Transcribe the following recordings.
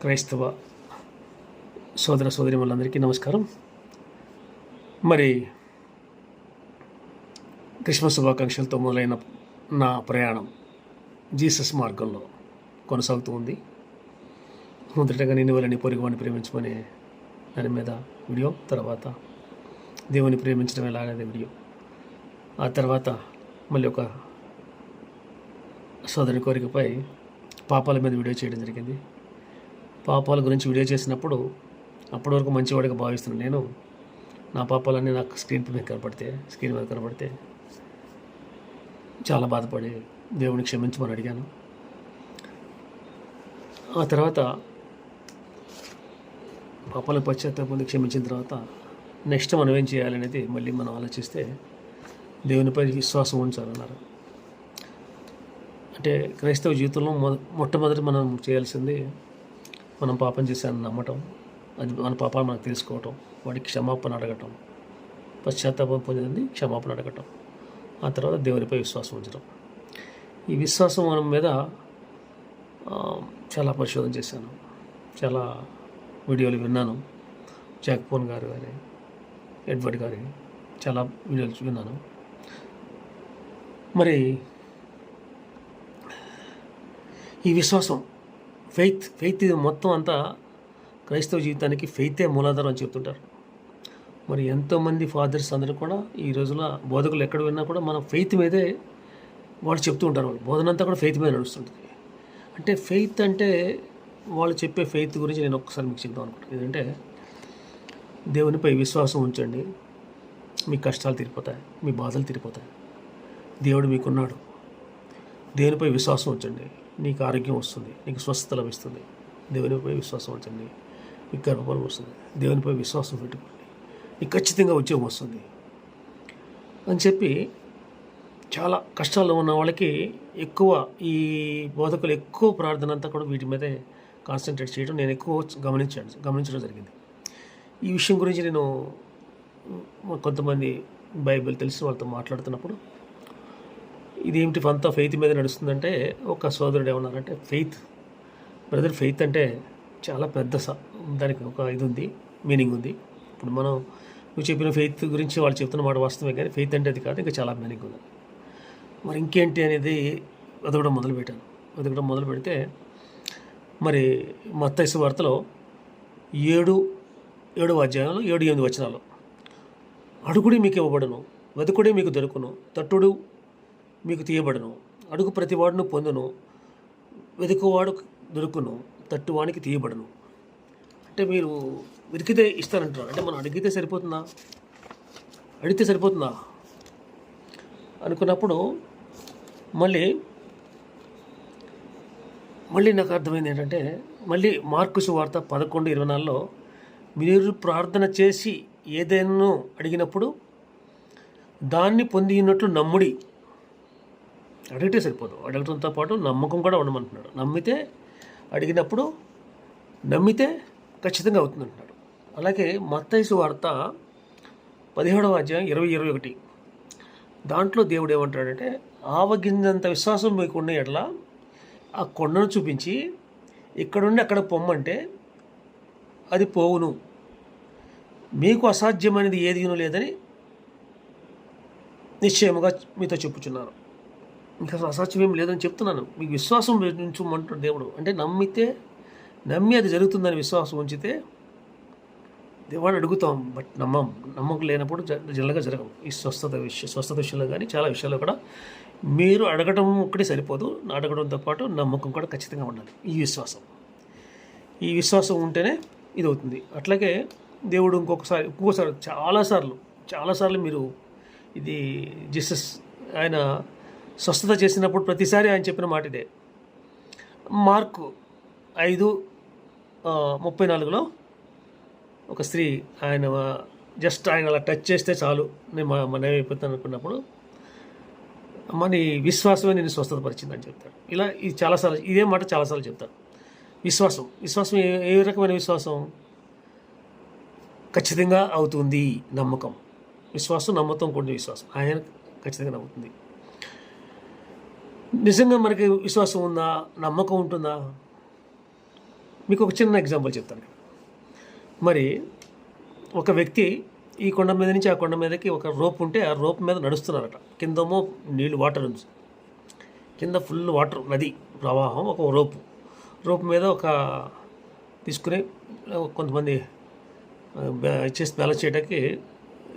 క్రైస్తవ సోదర సోదరి వాళ్ళందరికీ నమస్కారం. మరి క్రిస్మస్ శుభాకాంక్షలతో మొదలైన నా ప్రయాణం జీసస్ మార్గంలో కొనసాగుతూ ఉంది. మొదటగా నేను వాళ్ళని పొరుగువాడిని ప్రేమించమనే దాని మీద వీడియో తర్వాత దేవుని ప్రేమించడం ఎలా అనేది వీడియో. ఆ తర్వాత మళ్ళీ ఒక సోదరి కోరికపై పాపాల మీద వీడియో చేయడం జరిగింది. పాపాల గురించి వీడియో చేసినప్పుడు అప్పటి వరకు మంచివాడిగా భావిస్తున్నాను నేను. నా పాపాలన్నీ నాకు స్క్రీన్ మీద కనపడితే స్క్రీన్ మీద కనపడితే చాలా బాధపడి దేవుని క్షమించమని అడిగాను. ఆ తర్వాత పాపాల పశ్చాత్తాపం క్షమించిన తర్వాత నెక్స్ట్ మనం ఏం చేయాలనేది మళ్ళీ మనం ఆలోచిస్తే దేవునిపై విశ్వాసం ఉంచాలన్నారు. అంటే క్రైస్తవ జీవితంలో మొ మొట్టమొదటి మనం చేయాల్సింది మనం పాపం చేశానని నమ్మటం అది మన పాపాలు మనకు తెలుసుకోవటం వాడికి క్షమాపణ అడగటం పశ్చాత్తాపం పొందింది క్షమాపణ అడగటం. ఆ తర్వాత దేవునిపై విశ్వాసం ఉంచడం ఈ విశ్వాసం మనం మీద చాలా పరిశోధన చేశాను. చాలా వీడియోలు విన్నాను. జాక్పోన్ గారు గారి ఎడ్వర్డ్ గారి చాలా వీడియోలు విన్నాను. మరి ఈ విశ్వాసం ఫెయిత్ ఫెయిత్ ఇది మొత్తం అంతా క్రైస్తవ జీవితానికి ఫెయితే మూలాధారం అని చెప్తుంటారు. మరి ఎంతోమంది ఫాదర్స్ అందరూ కూడా ఈ రోజుల బోధకులు ఎక్కడ విన్నా కూడా మన ఫెయిత్ మీదే వాళ్ళు చెప్తూ ఉంటారు వాళ్ళు. బోధనంతా కూడా ఫెయిత్ మీద నడుస్తుంటుంది. అంటే ఫెయిత్ అంటే వాళ్ళు చెప్పే ఫెయిత్ గురించి నేను ఒక్కసారి మీకు చెప్తాను అనుకుంటాను ఏంటంటే దేవునిపై విశ్వాసం ఉంచండి. మీ కష్టాలు తీరిపోతాయి మీ బాధలు తీరిపోతాయి. దేవుడు మీకున్నాడు. దేవునిపై విశ్వాసం ఉంచండి. నీకు ఆరోగ్యం వస్తుంది నీకు స్వస్థత లభిస్తుంది. దేవునిపై విశ్వాసం ఉంచండి. నీకు గర్భఫలం వస్తుంది. దేవునిపై విశ్వాసం పెట్టుకోండి. నీకు ఖచ్చితంగా ఉద్యోగం వస్తుంది. అని చెప్పి చాలా కష్టాల్లో ఉన్న వాళ్ళకి ఎక్కువ ఈ బోధకులు ఎక్కువ ప్రార్థన అంతా కూడా వీటి మీదే కాన్సన్ట్రేట్ చేయడం నేను ఎక్కువ గమనించాను గమనించడం జరిగింది. ఈ విషయం గురించి నేను కొంతమంది బైబిల్ తెలిసిన వాళ్ళతో మాట్లాడుతున్నప్పుడు ఇదేమిటి అంతా ఫెయిత్ మీద నడుస్తుందంటే ఒక సోదరుడు ఏమన్నారంటే ఫెయిత్ బ్రదర్ ఫెయిత్ అంటే చాలా పెద్ద స- దానికి ఒక ఇది ఉంది మీనింగ్ ఉంది. ఇప్పుడు మనం నువ్వు చెప్పిన ఫెయిత్ గురించి వాళ్ళు చెప్తున్న మాట వాస్తవమే కానీ ఫెయిత్ అంటే అది కాదు ఇంకా చాలా మీనింగ్ ఉంది. మరి ఇంకేంటి అనేది వెతకడం మొదలుపెట్టాను వెతకడం మొదలు పెడితే మరి మత్తైసు వార్తలో ఏడు ఏడవ అధ్యాయంలో ఏడు ఎనిమిది వచనాలు. అడుగుడి మీకు ఇవ్వబడును వెతుకుడి మీకు దొరుకును తట్టుడు మీకు తీయబడును. అడుగు ప్రతివాడును పొందును. వెతుకువాడు దొరుకును. తట్టువానికి తీయబడును. అంటే మీరు వెతికితే ఇస్తానంటారు అంటే మనం అడిగితే సరిపోతుందా? అడిగితే సరిపోతుందా? అనుకున్నప్పుడు మళ్ళీ మళ్ళీ నాకు అర్థమైంది ఏంటంటే మళ్ళీ మార్కు సువార్త పదకొండు ఇరవై నాలుగులో మీరు ప్రార్థన చేసి ఏదైనా అడిగినప్పుడు దాన్ని పొంది ఉన్నట్లు నమ్ముడి అడిగితే సరిపోదు. అడగడంతో పాటు నమ్మకం కూడా ఉండమంటున్నాడు. నమ్మితే అడిగినప్పుడు నమ్మితే ఖచ్చితంగా అవుతుందంటున్నాడు అలాగే మత్తైసు వార్త పదిహేడవ అధ్యాయం ఇరవై ఇరవై ఒకటి. దాంట్లో దేవుడు ఏమంటాడంటే ఆవగింజంత విశ్వాసం మీకు ఉన్న ఎట్లా ఆ కొండను చూపించి ఇక్కడుండి అక్కడ పొమ్మంటే అది పోవును. మీకు అసాధ్యమైనది ఏది లేదని నిశ్చయముగా మీతో చెప్పుచున్నాను. ఇంకా అసలు అసాధ్యం ఏం లేదని చెప్తున్నాను. మీకు విశ్వాసం ఉంచమంటాడు దేవుడు. అంటే నమ్మితే నమ్మి అది జరుగుతుందని విశ్వాసం ఉంచితే దేవుడు అడుగుతాం బట్ నమ్మం. నమ్మకం లేనప్పుడు జనరల్గా జరగవు ఈ స్వస్థత విషయం స్వస్థత విషయంలో కానీ చాలా విషయాల్లో కూడా మీరు అడగడం ఒక్కటే సరిపోదు. అడగడంతో పాటు నమ్మకం కూడా ఖచ్చితంగా ఉండాలి. ఈ విశ్వాసం. ఈ విశ్వాసం ఉంటేనే ఇది అవుతుంది అట్లాగే దేవుడు ఇంకొకసారి ఇంకొకసారి చాలాసార్లు చాలాసార్లు మీరు ఇది జీసస్ ఆయన స్వస్థత చేసినప్పుడు ప్రతిసారి ఆయన చెప్పిన మాట ఇదే. మార్కు ఐదు ముప్పై నాలుగులో ఒక స్త్రీ ఆయన జస్ట్ ఆయన అలా టచ్ చేస్తే చాలు నేను మా మన అయిపోతాను అనుకున్నప్పుడు అమ్మ నీ విశ్వాసమే నేను స్వస్థతపరిచిందని చెప్తాడు. ఇలా ఇది చాలాసార్లు ఇదే మాట చాలాసార్లు చెప్తాడు. విశ్వాసం విశ్వాసం ఏ ఏ రకమైన విశ్వాసం? ఖచ్చితంగా అవుతుంది నమ్మకం. విశ్వాసం నమ్మకం కూడిన విశ్వాసం. ఆయన ఖచ్చితంగా నమ్ముతుంది. నిజంగా మనకి విశ్వాసం ఉందా? నమ్మకం ఉంటుందా? మీకు ఒక చిన్న ఎగ్జాంపుల్ చెప్తాను. మరి ఒక వ్యక్తి ఈ కొండ మీద నుంచి ఆ కొండ మీదకి ఒక రోప్ ఉంటే ఆ రోప్ మీద నడుస్తున్నారట. కిందేమో నీళ్ళు వాటర్ ఉంది. కింద ఫుల్ వాటర్ నది ప్రవాహం ఒక రోపు. రోపు మీద ఒక తీసుకుని కొంతమంది చేసి బ్యాలెన్స్ చేయడానికి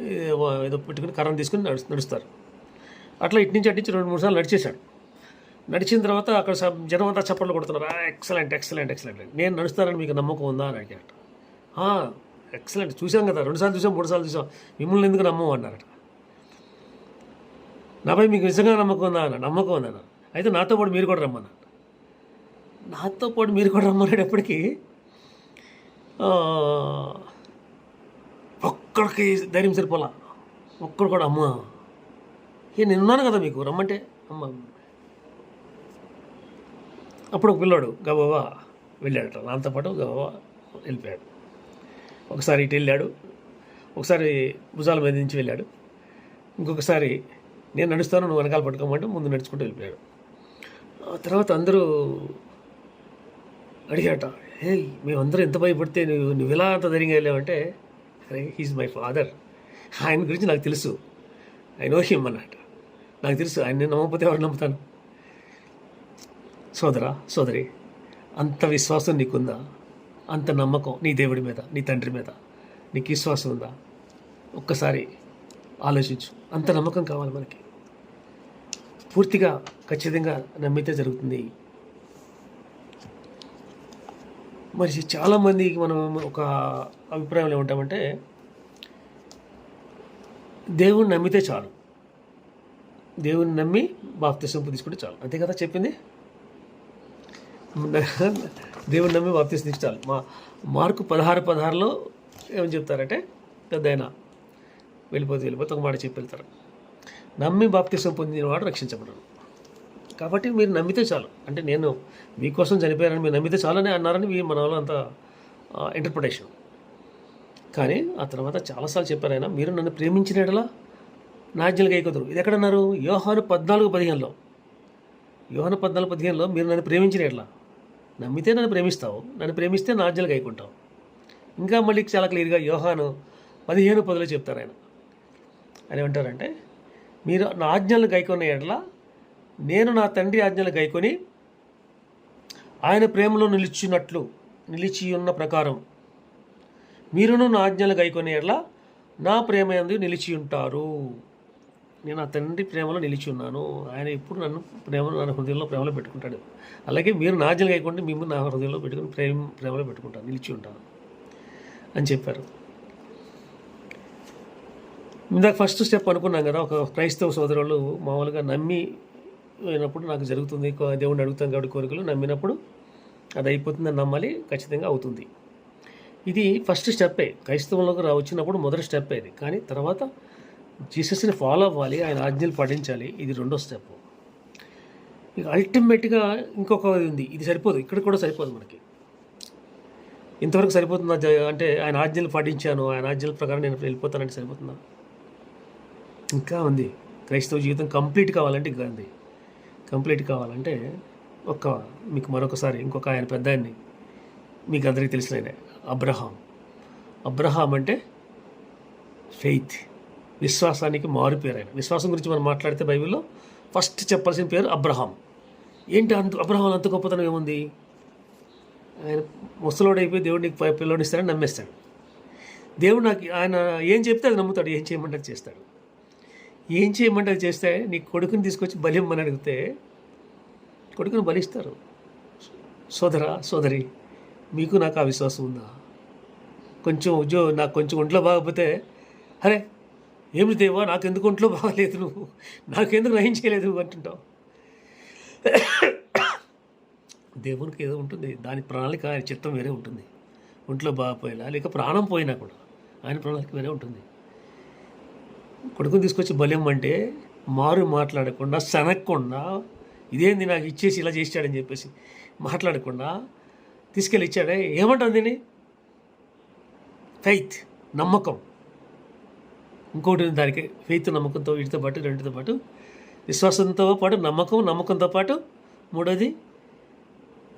ఏదో పెట్టుకుని కర్రను తీసుకుని నడుస్తారు. అట్లా ఇటు నుంచి అటు నుంచి రెండు మూడు సార్లు నడిచేశాడు. నడిచిన తర్వాత అక్కడ జనం అంతా చప్పట్లు కొడుతున్నారు. Excellent excellent excellent. నేను నడుస్తానని మీకు నమ్మకం ఉందా అని అడిగాట ఎక్సలెంట్. చూసాం కదా. రెండుసార్లు చూసాం మూడు సార్లు చూసాం మిమ్మల్ని ఎందుకు నమ్మం? అన్నారట. నాపై మీకు నిజంగా నమ్మకం ఉందా? అన్న నమ్మకం ఉందన్న అయితే నాతో పాటు మీరు కూడా రమ్మన్నారు. నాతో పాటు మీరు కూడా రమ్మనేటప్పటికీ ఒక్కడికి ధైర్యం సరిపోలా. ఒక్కడు కూడా అమ్మ. ఏ నేను ఉన్నాను కదా మీకు. రమ్మంటే అమ్మ అప్పుడు ఒక పిల్లోడు గబాబా వెళ్ళాడట. నాతో పాటు గబాబా వెళ్ళిపోయాడు. ఒకసారి ఇటు వెళ్ళాడు ఒకసారి భుజాల మీద నుంచి వెళ్ళాడు. ఇంకొకసారి నేను నడుస్తాను నువ్వు వెనకాల పట్టుకోమంటే ముందు నడుచుకుంటూ వెళ్ళిపోయాడు. ఆ తర్వాత అందరూ అడిగాట హే మేమందరూ ఎంత భయపడితే నువ్వు నువ్వు ఎలా అంత ధైర్యంగా వెళ్ళావంటే అరే హీజ్ మై ఫాదర్ ఆయన గురించి నాకు తెలుసు. ఐ నో హిమ్ అన్నట్ట నాకు తెలుసు ఆయన నేను నమ్మకపోతే ఎవరు నమ్ముతాను? సోదరా సోదరి అంత విశ్వాసం నీకుందా? అంత నమ్మకం నీ దేవుడి మీద నీ తండ్రి మీద నీకు విశ్వాసం ఉందా? ఒక్కసారి ఆలోచించు. అంత నమ్మకం కావాలి మనకి. పూర్తిగా ఖచ్చితంగా నమ్మితే జరుగుతుంది. మరి చాలామందికి మనం ఒక అభిప్రాయంలో ఉంటామంటే దేవుణ్ణి నమ్మితే చాలు. దేవుణ్ణి నమ్మి బాప్తిసం తీసుకుంటే చాలు. అంతే కదా చెప్పింది? దేవుని నమ్మి బాప్తిసం ఇష్టాలు మా మార్కు పదహారు పదహారులో ఏమని చెప్తారంటే పెద్ద వెళ్ళిపోతే వెళ్ళిపోతే ఒక మాట చెప్పి వెళ్తారు నమ్మి బాప్తిసం పొందినవాడు రక్షించబడరు కాబట్టి మీరు నమ్మితే చాలు. అంటే నేను మీకోసం చనిపోయానని మీరు నమ్మితే చాలని అన్నారని మీ మన వాళ్ళు అంత ఇంటర్ప్రిటేషన్ కానీ ఆ తర్వాత చాలాసార్లు చెప్పారు ఆయన మీరు నన్ను ప్రేమించిన ఎడలా నాజ్యులుగా అయిపోతారు ఇది ఎక్కడన్నారు? యోహాను పద్నాలుగు పదిహేనులో. యోహాను పద్నాలుగు పదిహేనులో మీరు నన్ను ప్రేమించిన ఎట్లా నమ్మితే నన్ను ప్రేమిస్తావు నన్ను ప్రేమిస్తే నాజ్యలు అయికుంటావు ఇంకా మళ్ళీ చాలా క్లియర్గా యోహాను పదిహేను పదులు చెప్తారు ఆయన. అని ఏమంటారంటే మీరు నా ఆజ్ఞలను గైకొన్న ఎడల నేను నా తండ్రి ఆజ్ఞలు గైకొని ఆయన ప్రేమలో నిలిచినట్లు నిలిచి ఉన్న ప్రకారం మీరును నా ఆజ్ఞలు గైకొనే ఎడల నా ప్రేమ ఎందు నిలిచి ఉంటారు నేను ఆ తండ్రి ప్రేమలో నిలిచి ఉన్నాను ఆయన ఎప్పుడు నన్ను ప్రేమలో నా హృదయంలో ప్రేమలో పెట్టుకుంటాడు. అలాగే మీరు నాజలు కాకుండా మిమ్మల్ని నా హృదయంలో పెట్టుకుని ప్రేమ ప్రేమలో పెట్టుకుంటాను. నిలిచి ఉంటాను అని చెప్పారు. ఇందాక ఫస్ట్ స్టెప్ అనుకున్నాం కదా ఒక క్రైస్తవ సోదరులు మామూలుగా నమ్మి అయినప్పుడు నాకు జరుగుతుంది దేవుడిని అడుగుతాం కాబట్టి కోరికలు నమ్మినప్పుడు అది అయిపోతుందని నమ్మాలి ఖచ్చితంగా అవుతుంది. ఇది ఫస్ట్ స్టెప్పే క్రైస్తవంలోకి రా వచ్చినప్పుడు మొదటి స్టెప్ ఇది. కానీ తర్వాత జీసస్ని ఫాలో అవ్వాలి ఆయన ఆజ్ఞలు పాటించాలి. ఇది రెండో స్టెప్. ఇక అల్టిమేట్గా ఇంకొక ఉంది. ఇది సరిపోదు. ఇక్కడ కూడా సరిపోదు మనకి. ఇంతవరకు సరిపోతుందా? అంటే ఆయన ఆజ్ఞలు పాటించాను ఆయన ఆజ్ఞల ప్రకారం నేను వెళ్ళిపోతానంటే సరిపోతుందా? ఇంకా ఉంది. క్రైస్తవ జీవితం కంప్లీట్ కావాలంటే ఇంకా ఉంది. కంప్లీట్ కావాలంటే ఒక్క మీకు మరొకసారి ఇంకొక ఆయన పెద్ద ఆయన్ని మీకు అందరికీ తెలిసిన అబ్రహాం. అబ్రహాం అంటే ఫెయిత్. విశ్వాసానికి మారు పేరు ఆయన విశ్వాసం గురించి మనం మాట్లాడితే బైబిల్లో ఫస్ట్ చెప్పాల్సిన పేరు అబ్రహాం. ఏంటి అంత అబ్రహాం అంత గొప్పతనం ఏముంది? ఆయన ముసలోడు అయిపోయి దేవుడికి పిల్లోని ఇస్తాడని నమ్మేస్తాడు. దేవుడు నాకు ఆయన ఏం చెప్తే అది నమ్ముతాడు. ఏం చేయమంటే అది చేస్తాడు. ఏం చేయమంటే అది చేస్తే నీ కొడుకుని తీసుకొచ్చి బలిమ్మని అడిగితే కొడుకుని బలిస్తారు. సోదరా సోదరి మీకు నాకు ఆ విశ్వాసం ఉందా? కొంచెం ఉద్యోగం నాకు కొంచెం ఒంట్లో బాగపోతే అరే ఏమి దేవా నాకెందుకు ఒంట్లో బాగలేదు నువ్వు? నాకెందుకు నయం చేయలేదు అంటుంటావు. దేవునికి ఏదో ఉంటుంది దాని ప్రణాళిక ఆయన చిత్తం వేరే ఉంటుంది. ఒంట్లో బాగపోయినా లేక ప్రాణం పోయినా కూడా ఆయన ప్రణాళిక వేరే ఉంటుంది. కొడుకుని తీసుకొచ్చి బల్యం అంటే మారు మాట్లాడకుండా శనక్కుండా ఇదేంది నాకు ఇచ్చేసి ఇలా చేశాడని చెప్పేసి మాట్లాడకుండా తీసుకెళ్ళి ఇచ్చాడే. ఏమంటుంది దీన్ని? ఫెయిత్ నమ్మకం. ఇంకోటి దానికి ఫెయిత్ నమ్మకంతో వీటితో పాటు రెండుతో పాటు విశ్వాసంతో పాటు నమ్మకం నమ్మకంతో పాటు మూడోది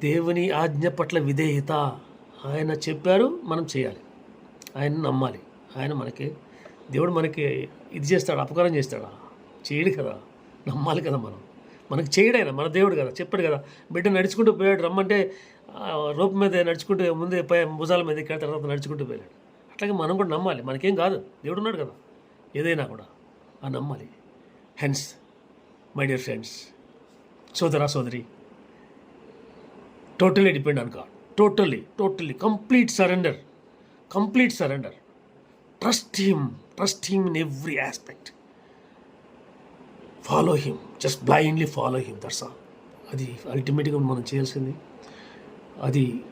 దేవుని ఆజ్ఞ పట్ల విధేయత. ఆయన చెప్పారు మనం చేయాలి. ఆయన నమ్మాలి. ఆయన మనకి దేవుడు మనకి ఇది చేస్తాడు? అపకారం చేస్తాడా? చేయడు కదా. నమ్మాలి కదా మనం. మనకు చేయడైనా మన దేవుడు కదా చెప్పాడు కదా. బిడ్డ నడుచుకుంటూ పోయాడు రమ్మంటే ఆ, రోపు మీద నడుచుకుంటూ ముందే భుజాల మీద ఎక్కడ తర్వాత నడుచుకుంటూ పోయాడు. అట్లాగే మనం కూడా నమ్మాలి. మనకేం కాదు. దేవుడు ఉన్నాడు కదా. ఏదైనా కూడా. ఆ నమ్మాలి. హెన్స్ మై డియర్ ఫ్రెండ్స్ సోదరా సోదరి totally depend on God totally totally complete surrender complete surrender trust him trust him in every aspect follow him just blindly follow him that's all అది అల్టిమేట్గా మనం చేయాల్సింది. అది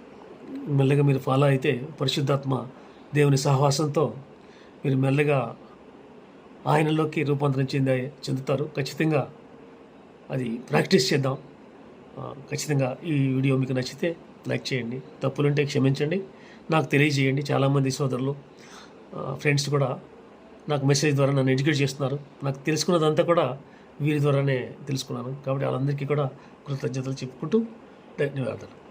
మెల్లగా మీరు ఫాలో అయితే పరిశుద్ధాత్మ దేవుని సహవాసంతో మీరు మెల్లగా ఆయనలోకి రూపాంతరం చెందే చెందుతారు. ఖచ్చితంగా అది ప్రాక్టీస్ చేద్దాం. ఖచ్చితంగా ఈ వీడియో మీకు నచ్చితే లైక్ చేయండి. తప్పులుంటే క్షమించండి. నాకు తెలియజేయండి చాలామంది సోదరులు. ఫ్రెండ్స్ కూడా నాకు మెసేజ్ ద్వారా నన్ను ఎడ్యుకేట్ చేస్తున్నారు. నాకు తెలుసుకున్నదంతా కూడా వీరి ద్వారానే తెలుసుకున్నాను. కాబట్టి వాళ్ళందరికీ కూడా కృతజ్ఞతలు చెప్పుకుంటూ ధన్యవాదాలు.